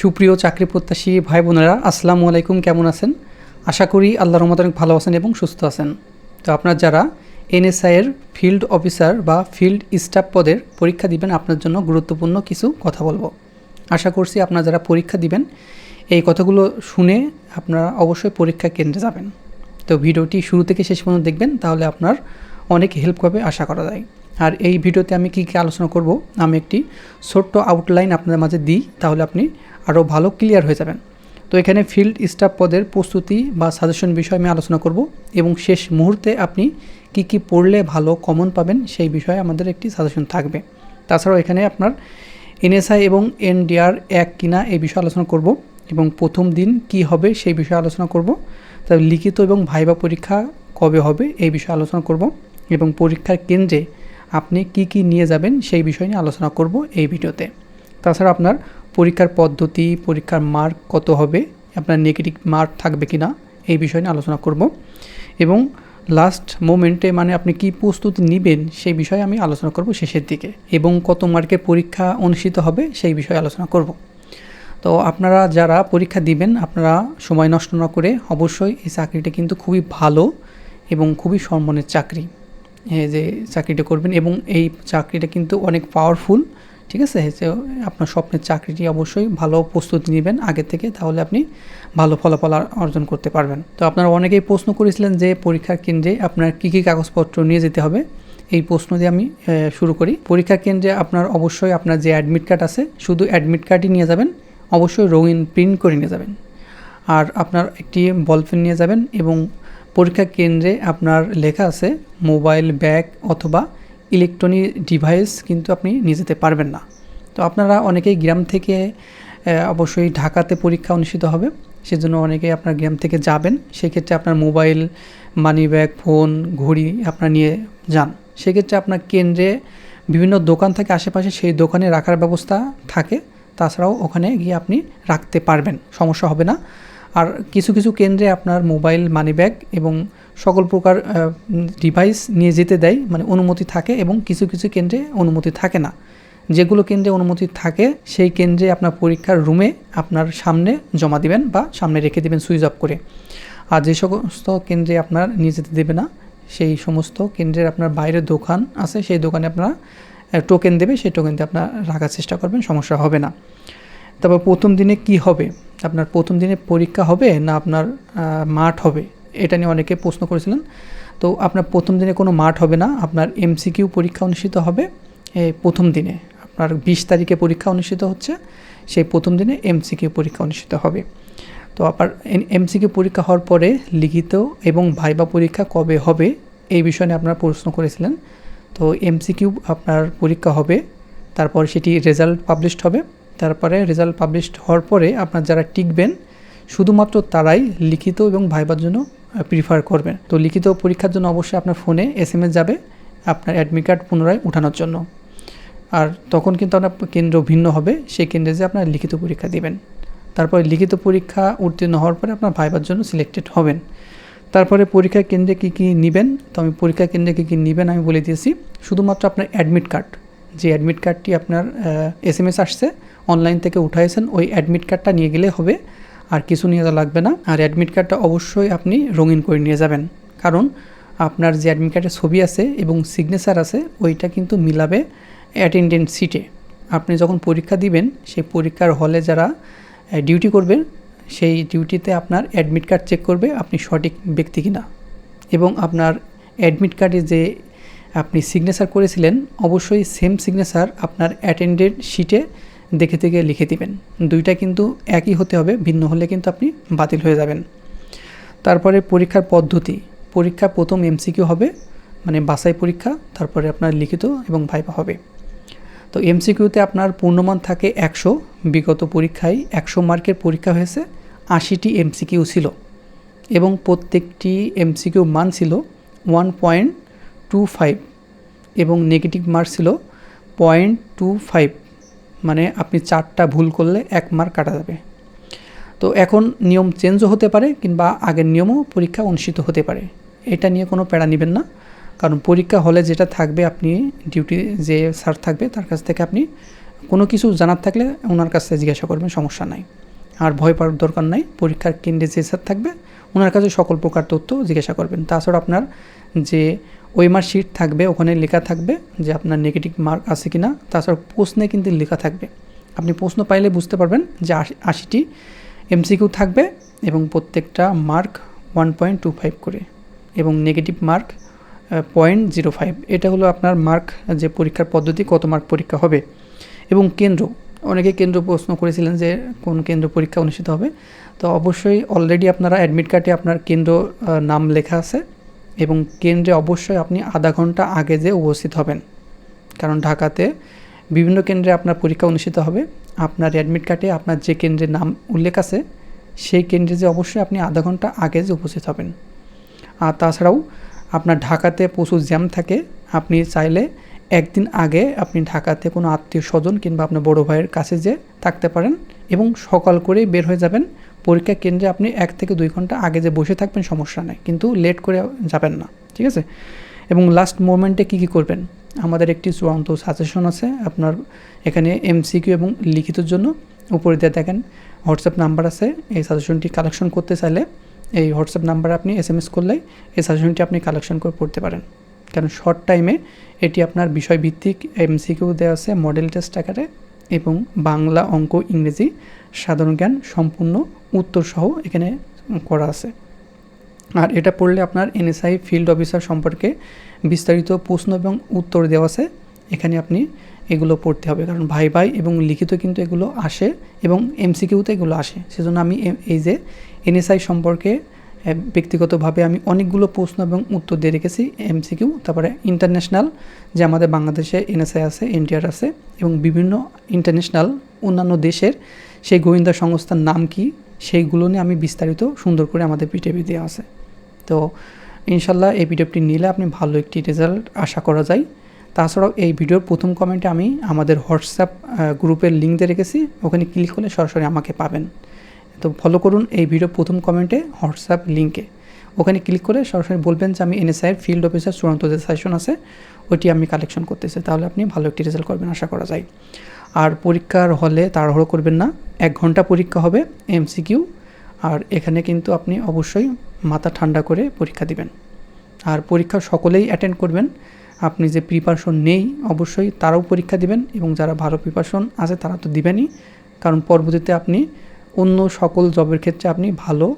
সুপ্রিয় চাকরি প্রত্যাশী ভাই বোনেরা, আসসালামু আলাইকুম, কেমন আছেন? আশা করি আল্লাহ রহমত অনেক ভালো আছেন এবং সুস্থ আছেন। তো আপনার যারা এনএসআইয়ের ফিল্ড অফিসার বা ফিল্ড স্টাফ পদের পরীক্ষা দিবেন, আপনার জন্য গুরুত্বপূর্ণ কিছু কথা বলব। আশা করছি আপনারা যারা পরীক্ষা দিবেন, এই কথাগুলো শুনে আপনারা অবশ্যই পরীক্ষা কেন্দ্রে যাবেন। তো ভিডিওটি শুরু থেকে শেষ পর্যন্ত দেখবেন, তাহলে আপনার অনেক হেল্প হবে, আশা করা যায়। আর এই ভিডিওতে আমি কী কী আলোচনা করব, আমি একটি ছোট্ট আউটলাইন আপনাদের মাঝে দিই, তাহলে আপনি আরও ভালো ক্লিয়ার হয়ে যাবেন। তো এখানে ফিল্ড স্টাফ পদের প্রস্তুতি বা সাজেশন বিষয়ে আমি আলোচনা করব এবং শেষ মুহূর্তে আপনি কি কি পড়লে ভালো কমন পাবেন সেই বিষয়ে আমাদের একটি সাজেশন থাকবে। তাছাড়াও এখানে আপনার এনএসআই এবং এনডিআর এক কিনা এই বিষয়ে আলোচনা করব এবং প্রথম দিন কি হবে সেই বিষয়ে আলোচনা করব। তবে লিখিত এবং ভাইবা পরীক্ষা কবে হবে এই বিষয়ে আলোচনা করব এবং পরীক্ষার কেন্দ্রে আপনি কি কি নিয়ে যাবেন সেই বিষয় নিয়ে আলোচনা করব এই ভিডিওতে। তাছাড়া আপনার পরীক্ষার পদ্ধতি, পরীক্ষার মার্ক কত হবে, আপনার নেগেটিভ মার্ক থাকবে কি না এই বিষয় নিয়ে আলোচনা করব। এবং লাস্ট মোমেন্টে মানে আপনি কি প্রস্তুতি নেবেন সেই বিষয়ে আমি আলোচনা করব শেষের দিকে। এবং কত মার্কের পরীক্ষা অনুষ্ঠিত হবে সেই বিষয়ে আলোচনা করব। তো আপনারা যারা পরীক্ষা দিবেন, আপনারা সময় নষ্ট না করে অবশ্যই এই চাকরিটা কিন্তু খুবই ভালো এবং খুবই সম্মানের চাকরি। যে চাকরিটা করবেন এবং এই চাকরিটা কিন্তু অনেক পাওয়ারফুল ঠিক আছে? যে আপনার স্বপ্নের চাকরিটি অবশ্যই ভালো প্রস্তুতি নেবেন আগে থেকে, তাহলে আপনি ভালো ফলাফল অর্জন করতে পারবেন। তো আপনারা অনেকেই প্রশ্ন করেছিলেন যে পরীক্ষার কেন্দ্রে আপনার কী কী কাগজপত্র নিয়ে যেতে হবে? এই প্রশ্ন দিয়ে আমি শুরু করি। পরীক্ষা কেন্দ্রে আপনার অবশ্যই আপনার যে অ্যাডমিট কার্ড আছে, শুধু অ্যাডমিট কার্ডই নিয়ে যাবেন, অবশ্যই রঙিন প্রিন্ট করে নিয়ে যাবেন। আর আপনার একটি বল পেন নিয়ে যাবেন এবং পরীক্ষা কেন্দ্রে আপনার লেখা আছে মোবাইল ব্যাগ অথবা ইলেকট্রনিক ডিভাইস কিন্তু আপনি নিয়ে যেতে পারবেন না। তো আপনারা অনেকেই গ্রাম থেকে অবশ্যই ঢাকাতে পরীক্ষা অনুষ্ঠিত হবে, সেজন্য অনেকেই আপনার গ্রাম থেকে যাবেন, সেক্ষেত্রে আপনার মোবাইল মানি ব্যাগ ফোন ঘড়ি আপনার নিয়ে যান। সেক্ষেত্রে আপনার কেন্দ্রে বিভিন্ন দোকান থাকে, আশেপাশে সেই দোকানে রাখার ব্যবস্থা থাকে, তাছাড়াও ওখানে গিয়ে আপনি রাখতে পারবেন, সমস্যা হবে না। আর কিছু কিছু কেন্দ্রে আপনার মোবাইল মানি ব্যাগ এবং সকল প্রকার ডিভাইস নিয়ে যেতে দেয় মানে অনুমতি থাকে এবং কিছু কিছু কেন্দ্রে অনুমতি থাকে না। যেগুলো কেন্দ্রে অনুমতি থাকে, সেই কেন্দ্রে আপনার পরীক্ষার রুমে আপনার সামনে জমা দিবেন বা সামনে রেখে দেবেন সুইচ অফ করে। আর যে সমস্ত কেন্দ্রে আপনার নিয়ে যেতে দেবে না, সেই সমস্ত কেন্দ্রের আপনার বাইরের দোকান আছে, সেই দোকানে আপনার টোকেন দেবে, সেই টোকেনতে আপনার রাখার চেষ্টা করবেন, সমস্যা হবে না। তারপর প্রথম দিনে কি হবে? আপনার প্রথম দিনে পরীক্ষা হবে না আপনার মাঠ হবে? এটা নিয়ে অনেকে প্রশ্ন করেছিলেন। তো আপনার প্রথম দিনে কোনো মাঠ হবে না, আপনার এমসিকিউ পরীক্ষা অনুষ্ঠিত হবে এই প্রথম দিনে। আপনার বিশ তারিখে পরীক্ষা অনুষ্ঠিত হচ্ছে, সেই প্রথম দিনে এমসিকিউ পরীক্ষা অনুষ্ঠিত হবে। তো আপনার এমসিকিউ পরীক্ষা হওয়ার পরে লিখিত এবং ভাইবা পরীক্ষা কবে হবে, এই বিষয়ে নিয়ে আপনারা প্রশ্ন করেছিলেন। তো এমসিকিউ আপনার পরীক্ষা হবে, তারপর সেটি রেজাল্ট পাবলিশড হবে। তারপরে রেজাল্ট পাবলিশড হওয়ার পরে আপনার যারা টিকবেন, শুধুমাত্র তারাই লিখিত এবং ভাইবার জন্য প্রিফার করবেন। তো লিখিত পরীক্ষার জন্য অবশ্যই আপনার ফোনে এস যাবে, আপনার অ্যাডমিট কার্ড পুনরায় উঠানোর জন্য। আর তখন কিন্তু আপনার কেন্দ্র ভিন্ন হবে, সেই কেন্দ্রে যে আপনার লিখিত পরীক্ষা দিবেন। তারপরে লিখিত পরীক্ষা উত্তীর্ণ হওয়ার পরে আপনার ভাইবার জন্য সিলেক্টেড হবেন। তারপরে পরীক্ষা কেন্দ্রে কী কী নেবেন? তো আমি পরীক্ষা কেন্দ্রে কী কী নেবেন আমি বলে দিয়েছি। শুধুমাত্র আপনার অ্যাডমিট কার্ড যে অ্যাডমিট কার্ডটি আপনার এস এম এস আসছে অনলাইন থেকে উঠাইছেন, ওই অ্যাডমিট কার্ডটা নিয়ে গেলে হবে, আর কিছু নিয়ে যাওয়া লাগবে না। আর অ্যাডমিট কার্ডটা অবশ্যই আপনি রঙিন করে নিয়ে যাবেন। কারণ আপনার যে অ্যাডমিট কার্ডের ছবি আছে এবং সিগনেচার আছে, ওইটা কিন্তু মিলাবে অ্যাটেন্ডেন্ট সিটে আপনি যখন পরীক্ষা দিবেন, সেই পরীক্ষার হলে যারা ডিউটি করবেন সেই ডিউটিতে আপনার অ্যাডমিট কার্ড চেক করবে আপনি সঠিক ব্যক্তি কিনা। এবং আপনার অ্যাডমিট কার্ডে যে আপনি সিগনেচার করেছিলেন, অবশ্যই সেম সিগনেচার আপনার অ্যাটেন্ডেন্ট শিটে দেখে থেকে লিখে দিবেন। দুইটা কিন্তু একই হতে হবে, ভিন্ন হলে কিন্তু আপনি বাতিল হয়ে যাবেন। তারপরে পরীক্ষার পদ্ধতি। পরীক্ষা প্রথম এমসিকিউ হবে মানে বাসাই পরীক্ষা, তারপরে আপনার লিখিত এবং ভাইবা হবে। তো এমসিকিউতে আপনার পূর্ণমান থাকে একশো, বিগত পরীক্ষায় একশো মার্কের পরীক্ষা হয়েছে, আশিটি এমসিকিউ ছিল। এবং প্রত্যেকটি এমসিকিউ মান ছিল ওয়ান পয়েন্ট টু ফাইভ এবং নেগেটিভ মার্ক ছিল পয়েন্ট টু ফাইভ মানে আপনি চারটা ভুল করলে এক মার্ক কাটা যাবে। তো এখন নিয়ম চেঞ্জও হতে পারে কিংবা আগের নিয়মও পরীক্ষা অনুষ্ঠিত হতে পারে। এটা নিয়ে কোনো প্যারা নেবেন না। কারণ পরীক্ষা হলে যেটা থাকবে আপনি ডিউটি যে স্যার থাকবে, তার কাছ থেকে আপনি কোনো কিছু জানার থাকলে ওনার কাছে জিজ্ঞাসা করবেন, সমস্যা নাই। আর ভয় পাওয়ার দরকার নাই। পরীক্ষার কেন্দ্রে যে স্যার থাকবে, ওনার কাছে সকল প্রকার তথ্য জিজ্ঞাসা করবেন। তাছাড়া আপনার যে ওয়েমার শিট থাকবে, ওখানে লেখা থাকবে যে আপনার নেগেটিভ মার্ক আছে কি না তাছাড়া প্রশ্নে কিন্তু লেখা থাকবে। আপনি প্রশ্ন পাইলে বুঝতে পারবেন যে আশি, আশিটি এমসিকিউ থাকবে এবং প্রত্যেকটা mark one point two five করে এবং negative mark point zero five এটা হলো আপনার মার্ক যে পরীক্ষার পদ্ধতি, কত মার্ক পরীক্ষা হবে। এবং কেন্দ্র। অনেকে কেন্দ্র প্রশ্ন করেছিলেন যে কোন কেন্দ্র পরীক্ষা অনুষ্ঠিত হবে। তো অবশ্যই অলরেডি আপনারা অ্যাডমিট কার্ডে আপনার কেন্দ্র নাম লেখা আছে। এবং কেন্দ্রে অবশ্যই আপনি আধা ঘণ্টা আগে যে উপস্থিত হবেন। কারণ ঢাকাতে বিভিন্ন কেন্দ্রে আপনার পরীক্ষা অনুষ্ঠিত হবে। আপনার অ্যাডমিট কার্ডে আপনার যে কেন্দ্রের নাম উল্লেখ আছে, সেই কেন্দ্রে যে অবশ্যই আপনি আধা ঘণ্টা আগে যে উপস্থিত হবেন। আর তাছাড়াও আপনার ঢাকাতে প্রচুর জ্যাম থাকে। আপনি চাইলে একদিন আগে আপনি ঢাকাতে কোনো আত্মীয় স্বজন কিংবা আপনার বড় ভাইয়ের কাছে যে থাকতে পারেন এবং সকাল করেই বের হয়ে যাবেন। পরীক্ষা কেন্দ্রে আপনি এক থেকে দুই ঘণ্টা আগে যে বসে থাকবেন, সমস্যা নেই। কিন্তু লেট করে যাবেন না, ঠিক আছে? এবং লাস্ট মোমেন্টে কী কী করবেন? আমাদের একটি চূড়ান্ত সাজেশন আছে, আপনার এখানে এমসিকিউ এবং লিখিতর জন্য। উপরে দিয়ে দেখেন হোয়াটসঅ্যাপ নাম্বার আছে, এই সাজেশনটি কালেকশন করতে চাইলে এই হোয়াটসঅ্যাপ নাম্বারে আপনি এস এম এস করলেই এই সাজেশনটি আপনি কালেকশন করে পড়তে পারেন। কারণ শর্ট টাইমে এটি আপনার বিষয়ভিত্তিক এমসিকিউ দেওয়া আছে মডেল টেস্ট আকারে। এবং বাংলা অঙ্ক ইংরেজি সাধারণ জ্ঞান সম্পূর্ণ উত্তর সহ এখানে করা আছে। আর এটা পড়লে আপনার এনএসআই ফিল্ড অফিসার সম্পর্কে বিস্তারিত প্রশ্ন এবং উত্তর দেওয়া আছে। এখানে আপনি এগুলো পড়তে হবে, কারণ ভাই ভাই এবং লিখিত কিন্তু এগুলো আসে এবং এমসিকিউতে এগুলো আসে। সেজন্য আমি এই যে এনএসআই সম্পর্কে ব্যক্তিগতভাবে আমি অনেকগুলো প্রশ্ন এবং উত্তর দিয়ে রেখেছি, এমসিকিউ, তারপরে ইন্টারন্যাশনাল, যে আমাদের বাংলাদেশে এনএসআই আছে, এনটিআর আছে, এবং বিভিন্ন ইন্টারন্যাশনাল, অন্যান্য দেশের সেই গোয়েন্দা সংস্থার নাম কি, সেইগুলো নিয়ে আমি বিস্তারিত সুন্দর করে আমাদের পিটিভি দেওয়া আছে। তো, ইনশাল্লাহ এই ভিডিওটি নিলে আপনি ভালো একটি রেজাল্ট আশা করা যায়। তাছাড়াও এই ভিডিওর প্রথম কমেন্টে আমি আমাদের হোয়াটসঅ্যাপ গ্রুপের লিঙ্ক দিয়ে রেখেছি, ওখানে ক্লিক করলে সরাসরি আমাকে পাবেন। তো ফলো করুন এই ভিডিও প্রথম কমেন্টে হোয়াটসঅ্যাপ লিঙ্কে ওখানে ক্লিক করে সরাসরি বলবেন যে আমি এনএসআইয়ের ফিল্ড অফিসার চূড়ান্ত যে সেশন আছে, ওইটি আমি কালেকশন করতেছি। তাহলে আপনি ভালো একটি রেজাল্ট করবেন আশা করা যায়। আর পরীক্ষার হলে তাড়াহুড়ো করবেন না, এক ঘণ্টা পরীক্ষা হবে এমসিকিউ আর এখানে কিন্তু আপনি অবশ্যই মাথা ঠান্ডা করে পরীক্ষা দিবেন। আর পরীক্ষা সকলেই অ্যাটেন্ড করবেন। আপনি যে প্রিপারেশন নেই, অবশ্যই তারাও পরীক্ষা দিবেন এবং যারা ভালো প্রিপারেশন আছে, তারা তো দিবেনই। কারণ পরবর্তীতে আপনি অন্য সকল জবের ক্ষেত্রে আপনি ভালো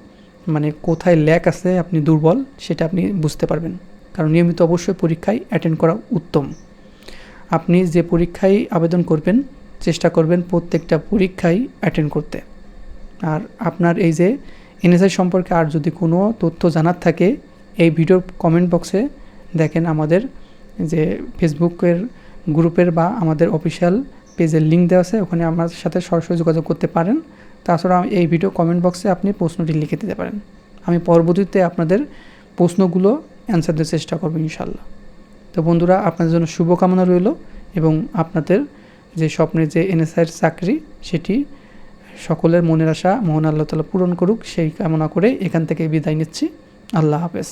মানে কোথায় ল্যাক আছে, আপনি দুর্বল, সেটা আপনি বুঝতে পারবেন। কারণ নিয়মিত অবশ্যই পরীক্ষায় অ্যাটেন্ড করা উত্তম। আপনি যে পরীক্ষায় আবেদন করবেন, চেষ্টা করবেন প্রত্যেকটা পরীক্ষায় অ্যাটেন্ড করতে। আর আপনার এই যে এনএসআই সম্পর্কে আর যদি কোনো তথ্য জানার থাকে, এই ভিডিওর কমেন্ট বক্সে দেখেন আমাদের যে ফেসবুকের গ্রুপের বা আমাদের অফিসিয়াল পেজের লিঙ্ক দেওয়া আছে, ওখানে আমার সাথে সরাসরি যোগাযোগ করতে পারেন। তাছাড়া এই ভিডিও কমেন্ট বক্সে আপনি প্রশ্নটি লিখে দিতে পারেন। আমি পরবর্তীতে আপনাদের প্রশ্নগুলো অ্যান্সার দেওয়ার চেষ্টা করব ইনশাল্লাহ তো বন্ধুরা, আপনাদের জন্য শুভকামনা রইল এবং আপনাদের যে স্বপ্নের যে এনএসআইয়ের চাকরি, সেটি সকলের মনের আশা, মোহন আল্লাহ তালা পূরণ করুক, সেই কামনা করে এখান থেকে বিদায় নিচ্ছি। আল্লাহ হাফেজ।